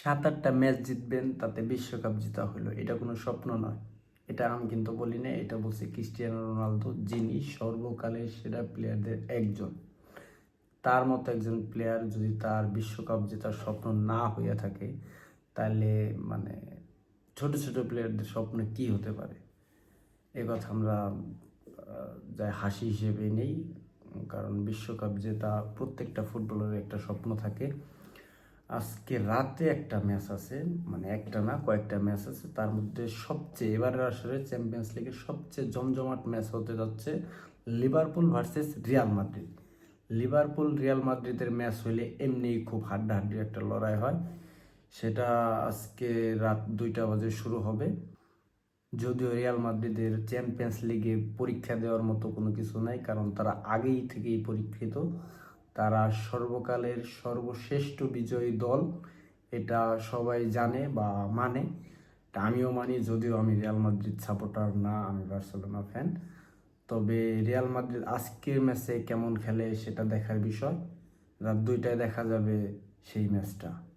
সাত আটটা ম্যাচ জিতবেন, তাতে বিশ্বকাপ জিতা হলো এটা কোনো স্বপ্ন নয়। এটা আমি কিন্তু বলি না এটা বলছে ক্রিস্টিয়ানো রোনালদো, যিনি সর্বকালের সেরা প্লেয়ারদের একজন। তার মতো একজন প্লেয়ার যদি তার বিশ্বকাপ জেতার স্বপ্ন না হইয়া থাকে, তাহলে মানে ছোট ছোট প্লেয়ারদের স্বপ্ন কি হতে পারে? এ কথা আমরা যাই হাসি হিসেবে নেই, কারণ বিশ্বকাপ জেতা প্রত্যেকটা ফুটবলারের একটা স্বপ্ন থাকে। আজকে রাতে একটা ম্যাচ আছে মানে একটা না, কয়েকটা ম্যাচ আছে। তার মধ্যে সবচেয়ে এবারের আসলে চ্যাম্পিয়ন্স লিগের সবচেয়ে জমজমাট ম্যাচ হতে যাচ্ছে Liverpool versus Real Madrid Liverpool Real মাদ্রিদের ম্যাচ হলে এমনিই খুব হাড্ডাহাড্ডি একটা লড়াই হয়। সেটা আজকে রাত দুইটা বাজে শুরু হবে। যদিও রিয়াল মাদ্রিদের চ্যাম্পিয়ন্স লিগে পরীক্ষা দেওয়ার মতো কোনো কিছু নাই, কারণ তারা আগেই থেকেই পরীক্ষিত। তারা সর্বকালের সর্বশ্রেষ্ঠ বিজয়ী দল, এটা সবাই জানে বা মানে। আমিও মানি, যদিও আমি রিয়াল মাদ্রিদ সাপোর্টার না, আমি বার্সেলোনা ফ্যান। তবে রিয়াল মাদ্রিদ আজকের ম্যাচে কেমন খেলে সেটা দেখার বিষয়। রাত দুইটায় দেখা যাবে সেই ম্যাচটা।